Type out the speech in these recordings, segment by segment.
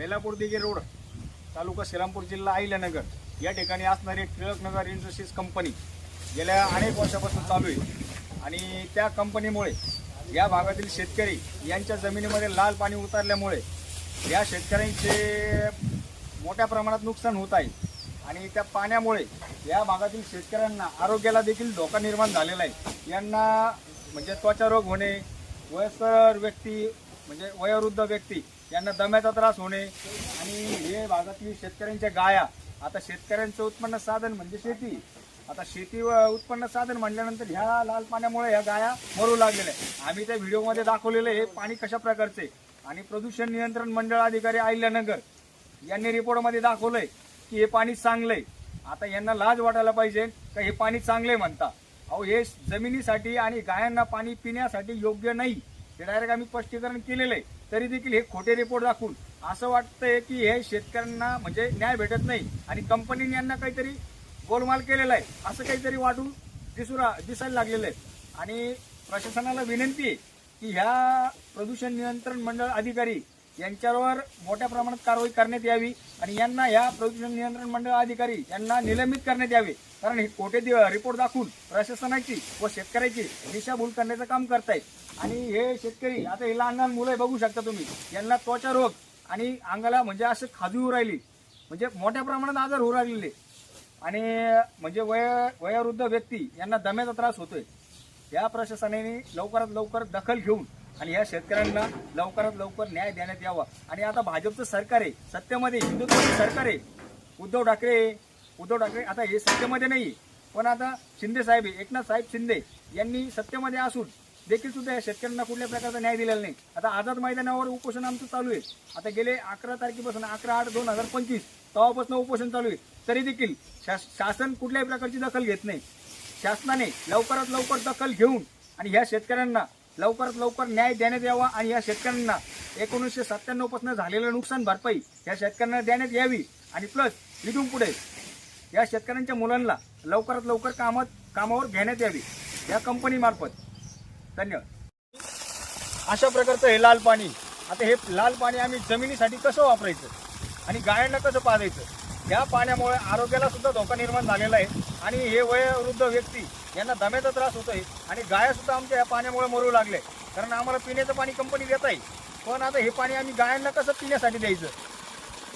Belapur Dighe road तालुका श्रीरामपूर जिल्हा अहिल्यानगर. या ठिकाणी असणारी टिळकनगर इंडस्ट्रीज कंपनी गेल्या अनेक वर्षापासून चालू आहे. आणि त्या कंपनीमुळे या भागातील शेतकरी यांच्या जमिनीमध्ये लाल पाणी उतरल्यामुळे या शेतकऱ्यांचे मोठ्या प्रमाणात नुकसान होत आहे. आणि त्या पाण्यामुळे या भागातील शेतकऱ्यांना आरोग्याला देखील धोका निर्माण झालेला आहे. यांना म्हणजे त्वचारोग होणे वयस्कर व्यक्ती म्हणजे वयोवृद्ध व्यक्ती यांना दम्याचा त्रास होणे आणि हे भागातली शेतकऱ्यांच्या गाया. आता शेतकऱ्यांचं उत्पन्न साधन म्हणजे शेती. आता शेती व उत्पन्न साधन म्हटल्यानंतर ह्या लाल पाण्यामुळे ह्या गाया मरू लागलेल्या आम्ही त्या व्हिडिओमध्ये दाखवलेलं हे पाणी कशा प्रकारचे आणि प्रदूषण नियंत्रण मंडळ अधिकारी अहिल्यानगर यांनी रिपोर्टमध्ये दाखवलंय की हे पाणी चांगलंय आता यांना लाज वाटायला पाहिजे का हे पाणी चांगलंय म्हणता? अहो हे जमिनीसाठी आणि गायांना पाणी पिण्यासाठी योग्य नाही. हे डायरेक्ट आम्ही स्पष्टीकरण केलेलं आहे. तरी देखील हे खोटे रिपोर्ट दाखवून असं वाटतंय की हे शेतकऱ्यांना म्हणजे न्याय भेटत नाही आणि कंपनीने यांना काहीतरी गोलमाल केलेला आहे असं काहीतरी वाटून दिसू रा दिसायला लागलेलं आहे. आणि प्रशासनाला विनंती आहे की ह्या प्रदूषण नियंत्रण मंडळ अधिकारी यांच्यावर मोठ्या प्रमाणात कारवाई करण्यात यावी. आणि यांना या प्रदूषण नियंत्रण मंडळ अधिकारी यांना निलंबित करण्यात यावे. कारण हे खोटे रिपोर्ट दाखवून प्रशासनाची व शेतकऱ्याची दिशाभूल करण्याचं काम करतायत. आणि हे शेतकरी आता हे लहान लहान मुलं बघू शकता तुम्ही. यांना त्वचा रोग आणि अंगाला म्हणजे असं खाजू होऊ राहिली. म्हणजे मोठ्या प्रमाणात आजार होऊ लागलेले. आणि म्हणजे वय वयोवृद्ध व्यक्ती यांना दम्याचा त्रास होतोय. या प्रशासनाने लवकरात लवकर दखल घेऊन आणि या शेतकऱ्यांना लवकरात लवकर न्याय देण्यात यावा. आणि आता भाजपचं सरकार आहे. सत्तेमध्ये हिंदुत्वाचं सरकार आहे. उद्धव ठाकरे उद्धव ठाकरे आता हे सत्तेमध्ये नाही. पण आता शिंदे साहेब आहे, एकनाथ साहेब शिंदे यांनी सत्तेमध्ये असून देखील सुद्धा या शेतकऱ्यांना कुठल्या प्रकारचा न्याय दिलेला नाही. आता आझाद मैदानावर उपोषण आमचं चालू आहे. आता गेले अकरा तारखेपासून अकरा आठ दोन हजार पंचवीस तेव्हापासून उपोषण चालू आहे. तरी देखील शास- शासन कुठल्याही प्रकारची दखल घेत नाही. शासनाने लवकरात लवकर दखल घेऊन आणि ह्या शेतकऱ्यांना लवकरात लवकर न्याय देण्यात यावा आणि या शेतकऱ्यांना एकोणीसशे सत्त्याण्णवपासून झालेलं नुकसान भरपाई या शेतकऱ्यांना देण्यात यावी. आणि प्लस इथून पुढे या शेतकऱ्यांच्या मुलांना लवकरात लवकर कामात कामावर घेण्यात यावी. या कंपनीमार्फत धन्यवाद. अशा प्रकारचं हे लाल पाणी आता हे लाल पाणी आम्ही जमिनीसाठी कसं वापरायचं आणि गायांना कसं पाजायचं? या पाण्यामुळे आरोग्याला सुद्धा धोका निर्माण झालेला आहे. आणि हे वयोवृद्ध व्यक्ती यांना दम्याचा त्रास होतोय आणि गाया सुद्धा आमच्या या पाण्यामुळे मरू लागले. कारण आम्हाला पिण्याचं पाणी कंपनी देत आहे. पण आता हे पाणी आम्ही गायांना कसं पिण्यासाठी द्यायचं?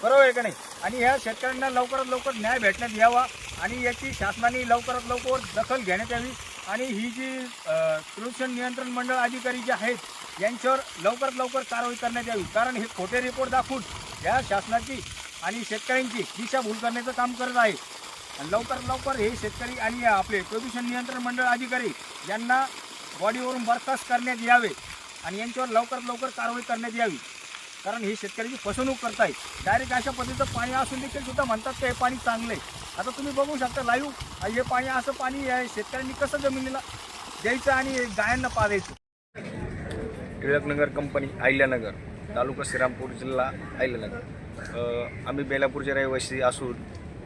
बरोबर आहे का नाही? आणि ह्या शेतकऱ्यांना लवकरात लवकर न्याय भेटण्यात यावा आणि याची शासनाने लवकरात लवकर दखल घेण्यात यावी. आणि ही जी प्रदूषण नियंत्रण मंडळ अधिकारी जे आहेत यांच्यावर लवकरात लवकर कारवाई करण्यात यावी. कारण हे खोटे रिपोर्ट दाखवून या शासनाची आणि शेतकऱ्यांची दिशाभूल करण्याचं काम करत आहे. आणि लवकरात लवकर हे शेतकरी आणि आपले प्रदूषण नियंत्रण मंडळ अधिकारी यांना बॉडीवरून बरखास्त करण्यात यावे आणि यांच्यावर लवकरात लवकर कारवाई करण्यात यावी. कारण हे शेतकऱ्याची फसवणूक करतायत. डायरेक्ट अशा पद्धतीचं पाणी असून देखील सुद्धा म्हणतात की हे पाणी चांगलं आहे आता तुम्ही बघू शकता लाईव्ह हे पाणी असं पाणी आहे शेतकऱ्यांनी कसं जमिनीला द्यायचं आणि गायांना पाजायचं? टिळकनगर कंपनी अहिल्यानगर तालुका श्रीरामपूर जिल्हा अहिल्यानगर आम्ही बेलापूरचे रहिवासी असून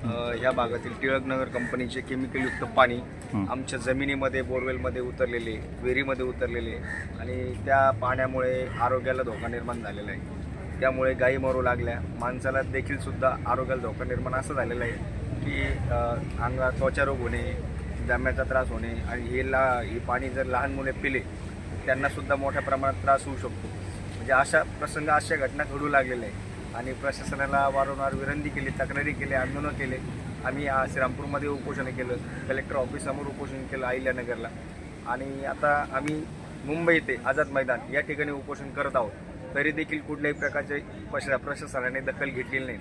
ह्या भागातील टिळकनगर कंपनीचे केमिकलयुक्त पाणी आमच्या जमिनीमध्ये बोरवेलमध्ये उतरलेले विहिरीमध्ये उतरलेले आणि त्या पाण्यामुळे आरोग्याला धोका निर्माण झालेला आहे. त्यामुळे गायी मरू लागल्या. माणसाला देखील सुद्धा आरोग्याला धोका निर्माण असं झालेला आहे की अ, अंगात त्वचारोग होणे दम्याचा त्रास होणे आणि हे ला हे पाणी जर लहान मुले पिले त्यांना सुद्धा मोठ्या प्रमाणात त्रास होऊ शकतो. म्हणजे अशा प्रसंग अशा घटना घडू लागलेल्या आहे आणि प्रशासनाला वारंवार विनंती केली तक्रारी केली आंदोलन केले. आम्ही आ- श्रीरामपूरमध्ये उपोषण केलं. कलेक्टर ऑफिससमोर उपोषण केलं अहिल्यानगरला. आणि आता आम्ही मुंबई येथे आझाद मैदान या ठिकाणी उपोषण करत आहोत. तरी देखील कुठल्याही प्रकारचे प्रशा प्रशासनाने दखल घेतलेली नाही.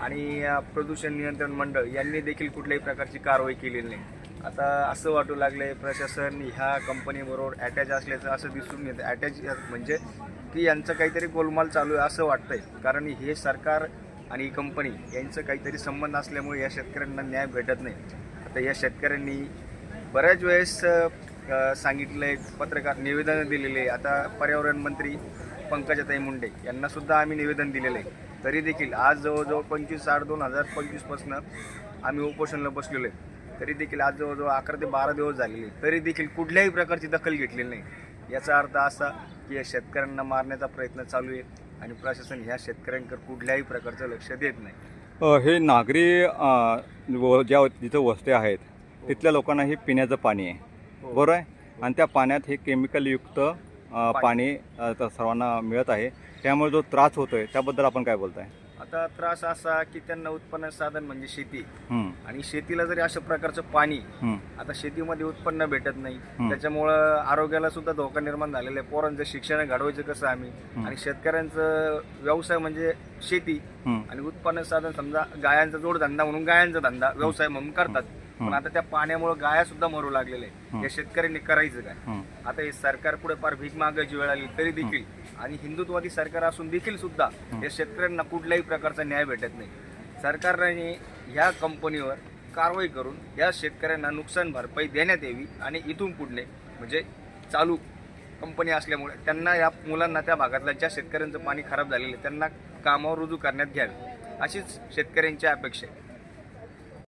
आणि प्रदूषण नियंत्रण मंडळ यांनी देखील कुठल्याही प्रकारची कारवाई केलेली नाही. आता असं वाटू लागले प्रशासन ह्या कंपनीबरोबर अटॅच असल्याचं असं दिसून येतं. अटॅच म्हणजे की यांचं काहीतरी गोलमाल चालू आहे असं वाटतंय. कारण हे सरकार आणि ही कंपनी यांचं काहीतरी संबंध असल्यामुळे या शेतकऱ्यांना न्याय भेटत नाही. आता या शेतकऱ्यांनी बऱ्याच वेळेस सांगितलं आहे पत्रकार निवेदन दिलेले. आता पर्यावरण मंत्री पंकजाताई मुंडे यांना सुद्धा आम्ही निवेदन दिलेलं आहे तरी देखील आज जवळजवळ पंचवीस आठ दोन हजार पंचवीसपासून आम्ही उपोषणाला बसलेलो आहे. तरी देखील आज जवळजवळ अकरा ते बारा दिवस झालेले. तरी देखील कुठल्याही प्रकारची दखल घेतलेली नाही. याचा अर्थ असा की या शेतकऱ्यांना मारण्याचा प्रयत्न चालू आहे आणि प्रशासन ह्या शेतकऱ्यांकडे कुठल्याही प्रकारचं लक्ष देत नाही. हे नागरी व- ज्या जिथं वस्त्या आहेत तिथल्या लोकांना हे पिण्याचं पाणी आहे. हो. बरोबर आहे? आणि त्या पाण्यात हे केमिकलयुक्त पाणी. सर्वांना मिळत आहे. त्यामुळे जो त्रास होतोय त्याबद्दल आपण काय बोलताय? आता त्रास असा की त्यांना उत्पन्न साधन म्हणजे शेती. आणि शेतीला जरी अशा प्रकारचं पाणी आता शेतीमध्ये उत्पन्न भेटत नाही. त्याच्यामुळं आरोग्याला सुद्धा धोका निर्माण झालेला आहे. पोरांचं शिक्षण घडवायचं कसं आम्ही. आणि शेतकऱ्यांचं व्यवसाय म्हणजे शेती. आणि उत्पन्न साधन समजा गायांचा जोडधंदा म्हणून गायांचा धंदा व्यवसाय म्हणून करतात. पण. आता त्या पाण्यामुळे गाया सुद्धा मरू लागलेल्या हं. आहे या शेतकऱ्यांनी करायचं काय? आता हे सरकार पुढे फार भीक मागायची वेळ आली तरी देखील आणि हिंदुत्वादी सरकार असून देखील सुद्धा या शेतकऱ्यांना कुठल्याही प्रकारचा न्याय भेटत नाही. सरकारने ह्या कंपनीवर कारवाई करून या शेतकऱ्यांना नुकसान भरपाई देण्यात यावी आणि इथून पुढले म्हणजे चालू कंपनी असल्यामुळे त्यांना या मुलांना त्या भागातल्या ज्या शेतकऱ्यांचं पाणी खराब झालेलं आहे त्यांना कामावर रुजू करण्यात घ्यावे. अशीच शेतकऱ्यांची अपेक्षा आहे.